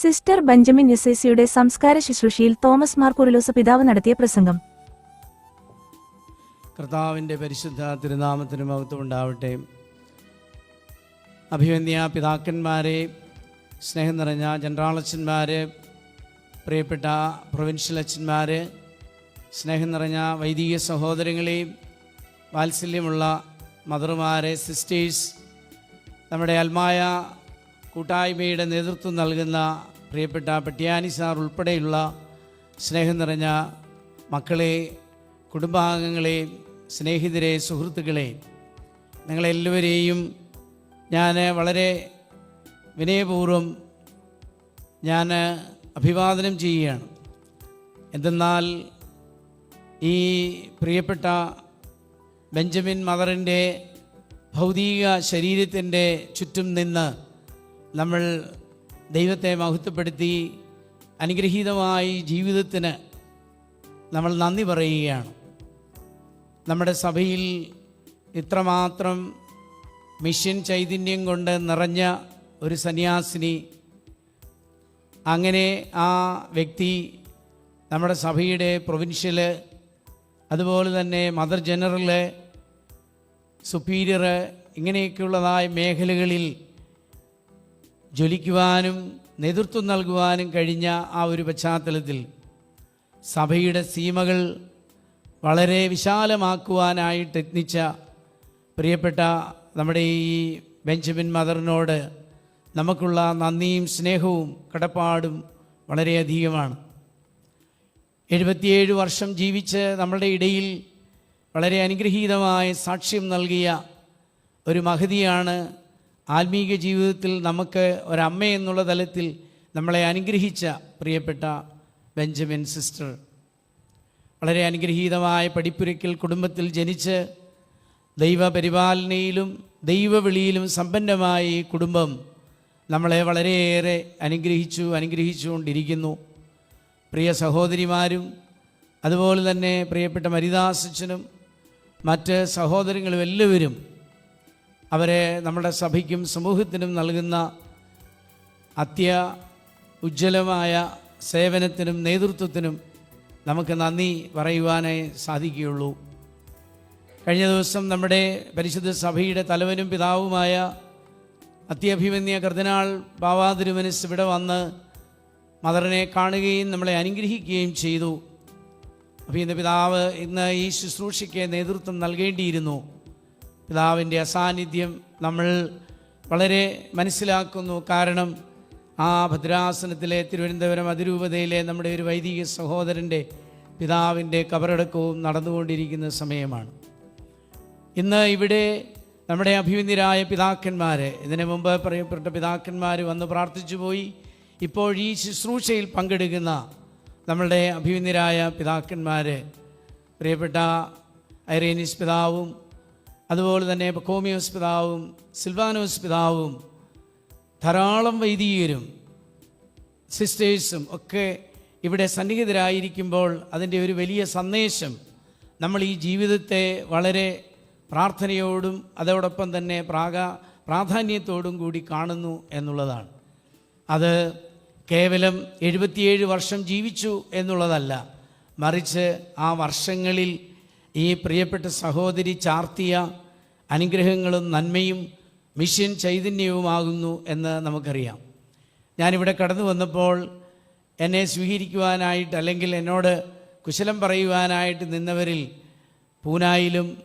Sister Benjamin യസേസിയുടെ സംസ്കാര ശുശ്രൂഷയിൽ Thomas Mar കുരുലോസ പിതാവ് നടത്തിയ പ്രസംഗം. കർത്താവിന്റെ പരിശുദ്ധ തിരുനാമത്തിന് മഹത്വം ഉണ്ടാവട്ടെ. അഭിവന്യ പിതാക്കന്മാരെ സ്നേഹം നിറഞ്ഞ ജനറാളച്ചന്മാർ പ്രിയപ്പെട്ട പ്രൊവിൻഷ്യൽ അച്ഛന്മാർ സ്നേഹം നിറഞ്ഞ വൈദിക സഹോദരങ്ങളെയും വാത്സല്യമുള്ള മദർമാരെ സിസ്റ്റേഴ്സ് നമ്മുടെ അൽമായ കൂട്ടായ്മയുടെ നേതൃത്വം നൽകുന്ന പ്രിയപ്പെട്ട പട്ടിയാനി സാർ ഉൾപ്പെടെയുള്ള സ്നേഹം നിറഞ്ഞ മക്കളെ കുടുംബാംഗങ്ങളെ സ്നേഹിതരെ സുഹൃത്തുക്കളെ നിങ്ങളെല്ലാവരെയും ഞാൻ വളരെ വിനയപൂർവം ഞാൻ അഭിവാദനം ചെയ്യുകയാണ്. എന്തെന്നാൽ ഈ പ്രിയപ്പെട്ട ബെഞ്ചമിൻ മദറിന്റെ ഭൗതിക ശരീരത്തിന്റെ ചുറ്റും നിന്ന് നമ്മൾ ദൈവത്തെ മഹത്വപ്പെടുത്തി അനുഗ്രഹീതമായി ജീവിതത്തിന് നമ്മൾ നന്ദി പറയുകയാണ്. നമ്മുടെ സഭയിൽ ഇത്രമാത്രം മിഷൻ ചൈതന്യം കൊണ്ട് നിറഞ്ഞ ഒരു സന്യാസിനി അങ്ങനെ ആ വ്യക്തി നമ്മുടെ സഭയുടെ പ്രൊവിൻഷ്യൽ അതുപോലെ തന്നെ മദർ ജനറൽ സുപ്പീരിയർ ഇങ്ങനെയൊക്കെയുള്ളതായ മേഖലകളിൽ ജ്വലിക്കുവാനും നേതൃത്വം നൽകുവാനും കഴിഞ്ഞ ആ ഒരു പശ്ചാത്തലത്തിൽ സഭയുടെ സീമകൾ വളരെ വിശാലമാക്കുവാനായിട്ട് യത്നിച്ച പ്രിയപ്പെട്ട നമ്മുടെ ഈ ബെഞ്ചമിൻ മദറിനോട് നമുക്കുള്ള നന്ദിയും സ്നേഹവും കടപ്പാടും വളരെയധികമാണ്. എഴുപത്തിയേഴ് വർഷം ജീവിച്ച് നമ്മളുടെ ഇടയിൽ വളരെ അനുഗ്രഹീതമായ സാക്ഷ്യം നൽകിയ ഒരു മഹതിയാണ് ആത്മീക ജീവിതത്തിൽ നമുക്ക് ഒരമ്മ എന്നുള്ള തലത്തിൽ നമ്മളെ അനുഗ്രഹിച്ച പ്രിയപ്പെട്ട ബെഞ്ചമിൻ സിസ്റ്റർ. വളരെ അനുഗ്രഹീതമായ പഠിപ്പുരയ്ക്കൽ കുടുംബത്തിൽ ജനിച്ച് ദൈവപരിപാലനയിലും ദൈവവിളിയിലും സമ്പന്നമായ ഈ കുടുംബം നമ്മളെ വളരെയേറെ അനുഗ്രഹിച്ചു അനുഗ്രഹിച്ചുകൊണ്ടിരിക്കുന്നു. പ്രിയ സഹോദരിമാരും അതുപോലെ തന്നെ പ്രിയപ്പെട്ട മരിദാസച്ചനും മറ്റ് സഹോദരങ്ങളും എല്ലാവരും അവരെ നമ്മുടെ സഭയ്ക്കും സമൂഹത്തിനും നൽകുന്ന അത്യ ഉജ്ജ്വലമായ സേവനത്തിനും നേതൃത്വത്തിനും നമുക്ക് നന്ദി പറയുവാനേ സാധിക്കുകയുള്ളൂ. കഴിഞ്ഞ ദിവസം നമ്മുടെ പരിശുദ്ധ സഭയുടെ തലവനും പിതാവുമായ അത്യഭിമന്യ കർദിനാൾ ബാവാതിരുമനസ് ഇവിടെ വന്ന് മദറിനെ കാണുകയും നമ്മളെ അനുഗ്രഹിക്കുകയും ചെയ്തു. അപ്പോൾ പിതാവ് ഇന്ന് ഈ ശുശ്രൂഷയ്ക്ക് നേതൃത്വം നൽകേണ്ടിയിരുന്നു. പിതാവിന്റെ അസാന്നിധ്യം നമ്മൾ വളരെ മനസ്സിലാക്കുന്നു. കാരണം ആ ഭദ്രാസനത്തിലെ തിരുവനന്തപുരം അതിരൂപതയിലെ നമ്മുടെ ഒരു വൈദിക സഹോദരന്റെ പിതാവിന്റെ കബറടക്കവും നടന്നുകൊണ്ടിരിക്കുന്ന സമയമാണ്. ഇന്ന് ഇവിടെ നമ്മുടെ അഭിമന്യരായ പിതാക്കന്മാർ ഇതിനു മുമ്പ് പറയപ്പെട്ട പിതാക്കന്മാർ വന്ന് പ്രാർത്ഥിച്ചു പോയി. ഇപ്പോൾ ഈ ശുശ്രൂഷയിൽ പങ്കെടുക്കുന്ന നമ്മളുടെ അഭിമന്യരായ പിതാക്കന്മാർ പ്രിയപ്പെട്ട ഐറേനിസ് പിതാവും അതുപോലെ തന്നെ കോമിയോസ് പിതാവും സിൽവാനോസ് പിതാവും ധാരാളം വൈദികരും സിസ്റ്റേഴ്സും ഒക്കെ ഇവിടെ സന്നിഹിതരായിരിക്കുമ്പോൾ അതിന്റെ ഒരു വലിയ സന്ദേശം നമ്മൾ ഈ ജീവിതത്തെ വളരെ പ്രാർത്ഥനയോടും അതോടൊപ്പം തന്നെ പ്രാഗ പ്രാധാന്യത്തോടും കൂടി കാണുന്നു എന്നുള്ളതാണ്. അത് കേവലം എഴുപത്തിയേഴ് വർഷം ജീവിച്ചു എന്നുള്ളതല്ല. മറിച്ച് ആ വർഷങ്ങളിൽ ഈ പ്രിയപ്പെട്ട സഹോദരി ചാർത്തിയ അനുഗ്രഹങ്ങളും നന്മയും മിഷൻ ചൈതന്യവുമാകുന്നു എന്ന് നമുക്കറിയാം. ഞാനിവിടെ കടന്നു വന്നപ്പോൾ എന്നെ സ്വീകരിക്കുവാനായിട്ട് അല്ലെങ്കിൽ എന്നോട് കുശലം പറയുവാനായിട്ട് നിന്നവരിൽ പൂനായിലും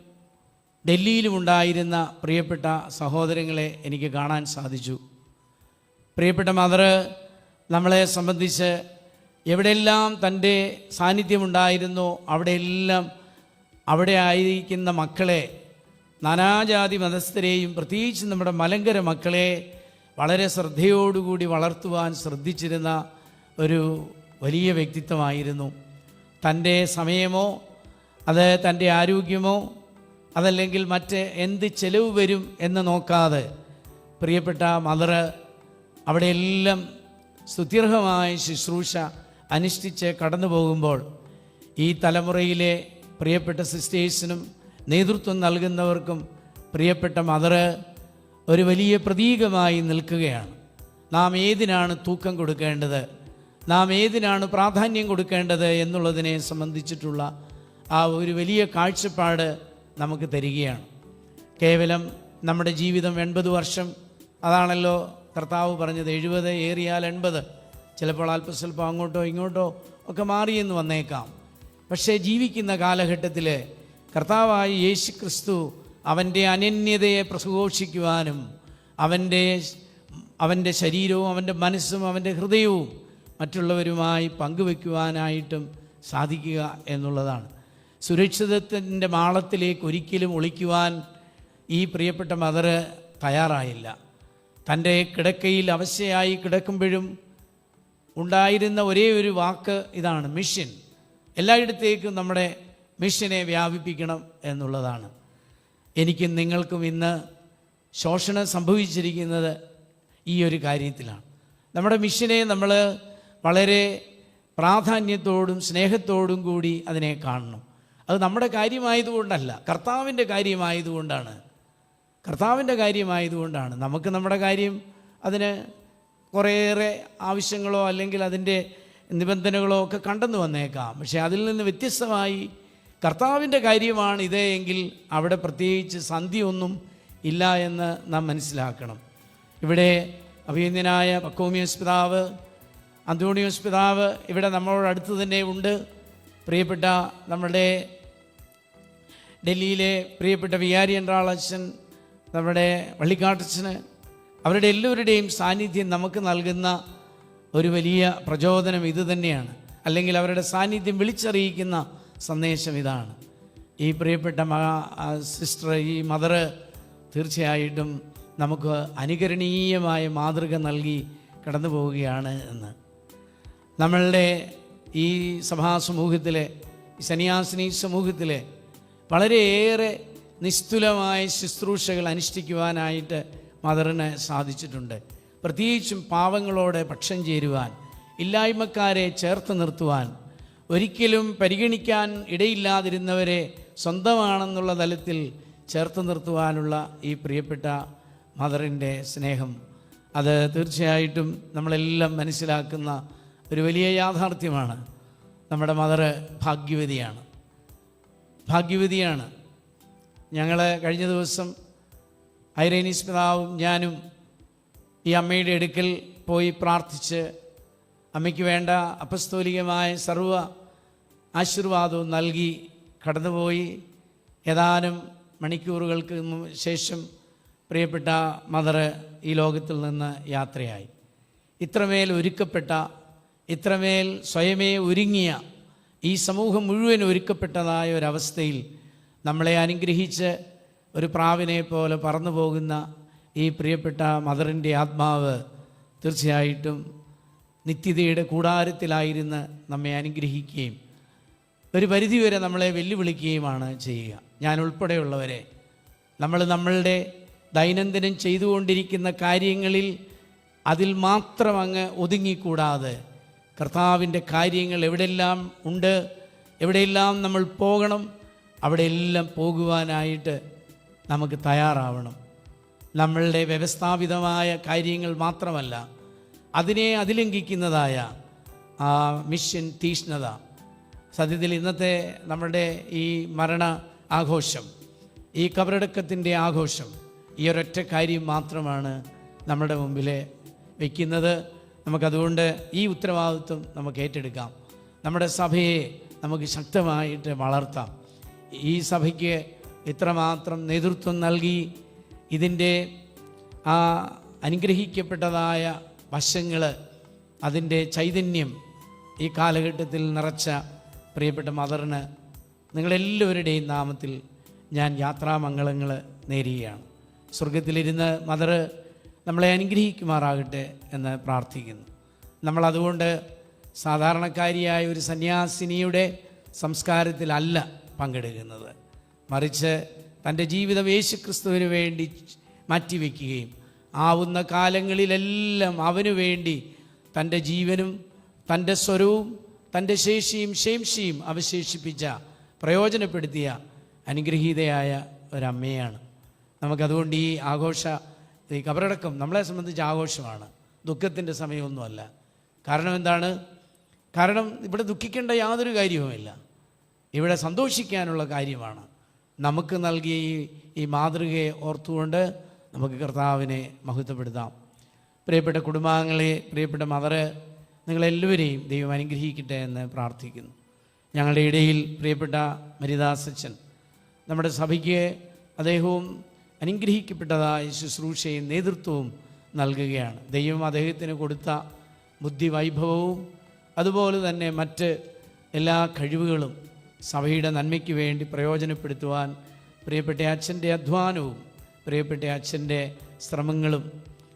ഡൽഹിയിലും ഉണ്ടായിരുന്ന പ്രിയപ്പെട്ട സഹോദരങ്ങളെ എനിക്ക് കാണാൻ സാധിച്ചു. പ്രിയപ്പെട്ട മദർ നമ്മളെ സംബന്ധിച്ച് എവിടെയെല്ലാം തന്റെ സാന്നിധ്യമുണ്ടായിരുന്നോ അവിടെയെല്ലാം അവിടെ ആയിരിക്കുന്ന മക്കളെ നാനാജാതി മതസ്ഥരെയും പ്രത്യേകിച്ച് നമ്മുടെ മലങ്കര മക്കളെ വളരെ ശ്രദ്ധയോടുകൂടി വളർത്തുവാൻ ശ്രദ്ധിച്ചിരുന്ന ഒരു വലിയ വ്യക്തിത്വമായിരുന്നു. തന്റെ സമയമോ അത് തന്റെ ആരോഗ്യമോ അതല്ലെങ്കിൽ മറ്റ് എന്ത് ചെലവ് വരും എന്ന് നോക്കാതെ പ്രിയപ്പെട്ട മദർ അവിടെയെല്ലാം സുദീർഘമായ ശുശ്രൂഷ അനുഷ്ഠിച്ച് കടന്നു പോകുമ്പോൾ ഈ തലമുറയിലെ പ്രിയപ്പെട്ട സിസ്റ്റേഴ്സിനും നേതൃത്വം നൽകുന്നവർക്കും പ്രിയപ്പെട്ട മദർ ഒരു വലിയ പ്രതീകമായി നിൽക്കുകയാണ്. നാം ഏതിനാണ് തൂക്കം കൊടുക്കേണ്ടത്? നാം ഏതിനാണ് പ്രാധാന്യം കൊടുക്കേണ്ടത് എന്നുള്ളതിനെ സംബന്ധിച്ചിട്ടുള്ള ആ ഒരു വലിയ കാഴ്ചപ്പാട് നമുക്ക് തരികയാണ്. കേവലം നമ്മുടെ ജീവിതം എൺപത് വർഷം അതാണല്ലോ കർത്താവ് പറഞ്ഞത് എഴുപത് ഏറിയാൽ എൺപത്. ചിലപ്പോൾ അല്പസ്വല്പം അങ്ങോട്ടോ ഇങ്ങോട്ടോ ഒക്കെ മാറിയെന്ന് വന്നേക്കാം. പക്ഷേ ജീവിക്കുന്ന കാലഘട്ടത്തിൽ കർത്താവായി യേശു ക്രിസ്തു അവന്റെ അനന്യതയെ പ്രസഘോഷിക്കുവാനും അവന്റെ അവന്റെ ശരീരവും അവന്റെ മനസ്സും അവന്റെ ഹൃദയവും മറ്റുള്ളവരുമായി പങ്കുവെക്കുവാനായിട്ടും സാധിക്കുക എന്നുള്ളതാണ്. സുരക്ഷിതത്വത്തിന്റെ മാളത്തിലേക്ക് ഒരിക്കലും ഒളിക്കുവാൻ ഈ പ്രിയപ്പെട്ട മദർ തയ്യാറായില്ല. തന്റെ കിടക്കയിൽ അവശയായി കിടക്കുമ്പോഴും ഉണ്ടായിരുന്ന ഒരേ ഒരു വാക്ക് ഇതാണ് മിഷൻ എല്ലായിടത്തേക്കും നമ്മുടെ മിഷനെ വ്യാപിപ്പിക്കണം എന്നുള്ളതാണ്. എനിക്കും നിങ്ങൾക്കും ഇന്ന് ശോഷണം സംഭവിച്ചിരിക്കുന്നത് ഈ ഒരു കാര്യത്തിലാണ്. നമ്മുടെ മിഷനെ നമ്മൾ വളരെ പ്രാധാന്യത്തോടും സ്നേഹത്തോടും കൂടി അതിനെ കാണണം. അത് നമ്മുടെ കാര്യമായതുകൊണ്ടല്ല കർത്താവിന്റെ കാര്യമായതുകൊണ്ടാണ്. കർത്താവിന്റെ കാര്യമായതുകൊണ്ടാണ്. നമുക്ക് നമ്മുടെ കാര്യം അതിന് കുറേയേറെ ആവശ്യങ്ങളോ അല്ലെങ്കിൽ അതിന്റെ നിബന്ധനകളോ ഒക്കെ കണ്ടെന്ന് വന്നേക്കാം. പക്ഷേ അതിൽ നിന്ന് വ്യത്യസ്തമായി കർത്താവിന്റെ കാര്യമാണ് ഇതേ എങ്കിൽ അവിടെ പ്രത്യേകിച്ച് സന്ധിയൊന്നും ഇല്ല എന്ന് നാം മനസ്സിലാക്കണം. ഇവിടെ അഭിനന്ദനായ പക്കോമിയോസ് പിതാവ് അന്തോണിയോസ് പിതാവ് ഇവിടെ നമ്മളോട് അടുത്ത് തന്നെ ഉണ്ട്. പ്രിയപ്പെട്ട നമ്മുടെ ഡൽഹിയിലെ പ്രിയപ്പെട്ട വികാരി അച്ഛൻ നമ്മുടെ വള്ളിക്കാട്ടച്ഛന് അവരുടെ എല്ലാവരുടെയും സാന്നിധ്യം നമുക്ക് നൽകുന്ന ഒരു വലിയ പ്രചോദനം ഇത് തന്നെയാണ്. അല്ലെങ്കിൽ അവരുടെ സാന്നിധ്യം വിളിച്ചറിയിക്കുന്ന സന്ദേശം ഇതാണ്. ഈ പ്രിയപ്പെട്ട മഹാ സിസ്റ്റർ ഈ മദർ തീർച്ചയായിട്ടും നമുക്ക് അനുകരണീയമായ മാതൃക നൽകി കടന്നു പോവുകയാണ് എന്ന്. നമ്മളുടെ ഈ സഭാസമൂഹത്തിലെ സമൂഹത്തിലെ സന്യാസിനി സമൂഹത്തിലെ വളരെയേറെ നിസ്തുലമായ ശുശ്രൂഷകൾ അനുഷ്ഠിക്കുവാനായിട്ട് മദറിന് സാധിച്ചിട്ടുണ്ട്. പ്രത്യേകിച്ചും പാവങ്ങളോട് പക്ഷം ചേരുവാൻ ഇല്ലായ്മക്കാരെ ചേർത്ത് നിർത്തുവാൻ ഒരിക്കലും പരിഗണിക്കാൻ ഇടയില്ലാതിരുന്നവരെ സ്വന്തമാണെന്നുള്ള തലത്തിൽ ചേർത്ത് നിർത്തുവാനുള്ള ഈ പ്രിയപ്പെട്ട മദറിന്റെ സ്നേഹം. അത് തീർച്ചയായിട്ടും നമ്മളെല്ലാം മനസ്സിലാക്കുന്ന ഒരു വലിയ യാഥാർത്ഥ്യമാണ്. നമ്മുടെ മദർ ഭാഗ്യവതിയാണ്. ഭാഗ്യവതിയാണ്. ഞങ്ങൾ കഴിഞ്ഞ ദിവസം ഐറേനീസ് പിതാവും ഞാനും ഈ അമ്മയുടെ അടുക്കൽ പോയി പ്രാർത്ഥിച്ച് അമ്മയ്ക്ക് വേണ്ട അപസ്തോലികമായ സർവ ആശീർവാദവും നൽകി കടന്നുപോയി. ഏതാനും മണിക്കൂറുകൾക്ക് ശേഷം പ്രിയപ്പെട്ട മദർ ഈ ലോകത്തിൽ നിന്ന് യാത്രയായി. ഇത്രമേൽ ഒരുക്കപ്പെട്ട ഇത്രമേൽ സ്വയമേ ഒരുങ്ങിയ ഈ സമൂഹം മുഴുവൻ ഒരുക്കപ്പെട്ടതായ ഒരവസ്ഥയിൽ നമ്മളെ അനുഗ്രഹിച്ച് ഒരു പ്രാവിനെ പോലെ പറന്നു പോകുന്ന ഈ പ്രിയപ്പെട്ട മദറിന്റെ ആത്മാവ് തീർച്ചയായിട്ടും നിത്യതയുടെ കൂടാരത്തിലായിരുന്ന് നമ്മെ അനുഗ്രഹിക്കുകയും ഒരു പരിധിവരെ നമ്മളെ വെല്ലുവിളിക്കുകയുമാണ് ചെയ്യുക. ഞാൻ ഉൾപ്പെടെയുള്ളവരെ നമ്മൾ നമ്മളുടെ ദൈനംദിനം ചെയ്തുകൊണ്ടിരിക്കുന്ന കാര്യങ്ങളിൽ അതിൽ മാത്രം അങ്ങ് ഒതുങ്ങിക്കൂടാതെ കർത്താവിന്റെ കാര്യങ്ങൾ എവിടെയെല്ലാം ഉണ്ട് എവിടെയെല്ലാം നമ്മൾ പോകണം അവിടെയെല്ലാം പോകുവാനായിട്ട് നമുക്ക് തയ്യാറാവണം. നമ്മളുടെ വ്യവസ്ഥാപിതമായ കാര്യങ്ങൾ മാത്രമല്ല അതിനെ അതിലംഘിക്കുന്നതായ ആ മിഷൻ തീഷ്ണത. സത്യത്തിൽ ഇന്നത്തെ നമ്മുടെ ഈ മരണ ആഘോഷം ഈ കബറടക്കത്തിന്റെ ആഘോഷം ഈ ഒരൊറ്റ കാര്യം മാത്രമാണ് നമ്മുടെ മുമ്പിൽ വയ്ക്കുന്നത് നമുക്കതുകൊണ്ട് ഈ ഉത്തരവാദിത്വം നമുക്ക് ഏറ്റെടുക്കാം. നമ്മുടെ സഭയെ നമുക്ക് ശക്തമായിട്ട് വളർത്താം. ഈ സഭയ്ക്ക് ഇത്രമാത്രം നേതൃത്വം നൽകി ഇതിന്റെ ആ അനുഗ്രഹിക്കപ്പെട്ടതായ വശങ്ങൾ അതിന്റെ ചൈതന്യം ഈ കാലഘട്ടത്തിൽ നിറച്ച പ്രിയപ്പെട്ട മദറിന് നിങ്ങളെല്ലാവരുടെയും നാമത്തിൽ ഞാൻ യാത്രാമംഗളങ്ങൾ നേരുകയാണ്. സ്വർഗത്തിലിരുന്ന് മദർ നമ്മളെ അനുഗ്രഹിക്കുമാറാകട്ടെ എന്ന് പ്രാർത്ഥിക്കുന്നു. നമ്മളതുകൊണ്ട് സാധാരണക്കാരിയായ ഒരു സന്യാസിനിയുടെ സംസ്കാരത്തിലല്ല പങ്കെടുക്കുന്നത്. മറിച്ച് തന്റെ ജീവിതം യേശുക്രിസ്തുവിന് വേണ്ടി മാറ്റിവെക്കുകയും ആവുന്ന കാലങ്ങളിലെല്ലാം അവനു വേണ്ടി തന്റെ ജീവനും തന്റെ സ്വരവും തന്റെ ശേഷിയും ശേംഷിയും അവശേഷിപ്പിച്ച പ്രയോജനപ്പെടുത്തിയ അനുഗ്രഹീതയായ ഒരമ്മയാണ്. നമുക്കതുകൊണ്ട് ഈ ആഘോഷ ഈ കബറടക്കം നമ്മളെ സംബന്ധിച്ച് ആഘോഷമാണ്. ദുഃഖത്തിന്റെ സമയമൊന്നുമല്ല. കാരണം എന്താണ്? കാരണം ഇവിടെ ദുഃഖിക്കേണ്ട യാതൊരു കാര്യവുമില്ല. ഇവിടെ സന്തോഷിക്കാനുള്ള കാര്യമാണ്. നമുക്ക് നൽകിയ ഈ ഈ മാതൃകയെ ഓർത്തുകൊണ്ട് നമുക്ക് കർത്താവിനെ മഹത്വപ്പെടുത്താം. പ്രിയപ്പെട്ട കുടുംബാംഗങ്ങളെ പ്രിയപ്പെട്ട മദറ് നിങ്ങളെല്ലാവരെയും ദൈവം അനുഗ്രഹിക്കട്ടെ എന്ന് പ്രാർത്ഥിക്കുന്നു. ഞങ്ങളുടെ ഇടയിൽ പ്രിയപ്പെട്ട മരിദാസച്ചൻ നമ്മുടെ സഭയ്ക്ക് അദ്ദേഹവും അനുഗ്രഹിക്കപ്പെട്ടതായ ശുശ്രൂഷയും നേതൃത്വവും നൽകുകയാണ്. ദൈവം അദ്ദേഹത്തിന് കൊടുത്ത ബുദ്ധിവൈഭവവും അതുപോലെ തന്നെ മറ്റ് എല്ലാ കഴിവുകളും സഭയുടെ നന്മയ്ക്ക് വേണ്ടി പ്രയോജനപ്പെടുത്തുവാൻ പ്രിയപ്പെട്ട അച്ഛന്റെ അധ്വാനവും പ്രിയപ്പെട്ട അച്ഛന്റെ ശ്രമങ്ങളും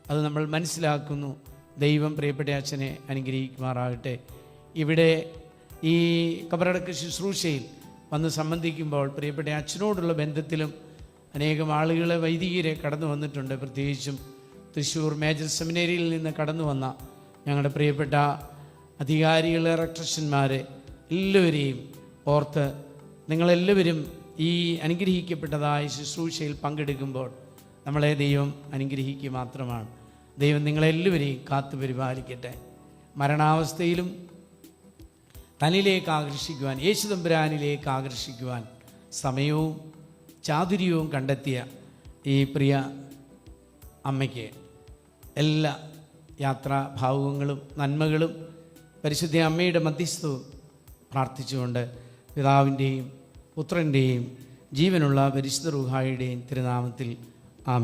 അത് നമ്മൾ മനസ്സിലാക്കുന്നു. ദൈവം പ്രിയപ്പെട്ട അച്ഛനെ അനുഗ്രഹിക്കുമാറാകട്ടെ. ഇവിടെ ഈ കബറടക്ക് ശുശ്രൂഷയിൽ വന്ന് സംബന്ധിക്കുമ്പോൾ പ്രിയപ്പെട്ട അച്ഛനോടുള്ള ബന്ധത്തിലും അനേകം ആളുകൾ വൈദികരെ കടന്നു വന്നിട്ടുണ്ട്. പ്രത്യേകിച്ചും തൃശ്ശൂർ മേജർ സെമിനേരിയിൽ നിന്ന് കടന്നു വന്ന ഞങ്ങളുടെ പ്രിയപ്പെട്ട അധികാരികൾ ഇലക്ട്രീഷ്യന്മാർ എല്ലാവരെയും ഓർത്ത് നിങ്ങളെല്ലാവരും ഈ അനുഗ്രഹിക്കപ്പെട്ടതായ ശുശ്രൂഷയിൽ പങ്കെടുക്കുമ്പോൾ നമ്മളെ ദൈവം അനുഗ്രഹിക്കുക മാത്രമാണ്. ദൈവം നിങ്ങളെല്ലാവരെയും കാത്തു പരിപാലിക്കട്ടെ. മരണാവസ്ഥയിലും തന്നിലേക്ക് ആകർഷിക്കുവാൻ യേശുദമ്പുരാനിലേക്ക് ആകർഷിക്കുവാൻ സമയവും ചാതുര്യവും കണ്ടെത്തിയ ഈ പ്രിയ അമ്മയ്ക്ക് എല്ലാ യാത്രാഭാവുകങ്ങളും നന്മകളും പരിശുദ്ധ അമ്മയുടെ മധ്യസ്ഥവും പ്രാർത്ഥിച്ചുകൊണ്ട് പിതാവിന്റെയും പുത്രന്റെയും ജീവനുള്ള പരിശുദ്ധ റുഹായുടെയും തിരുനാമത്തിൽ ആമേൻ.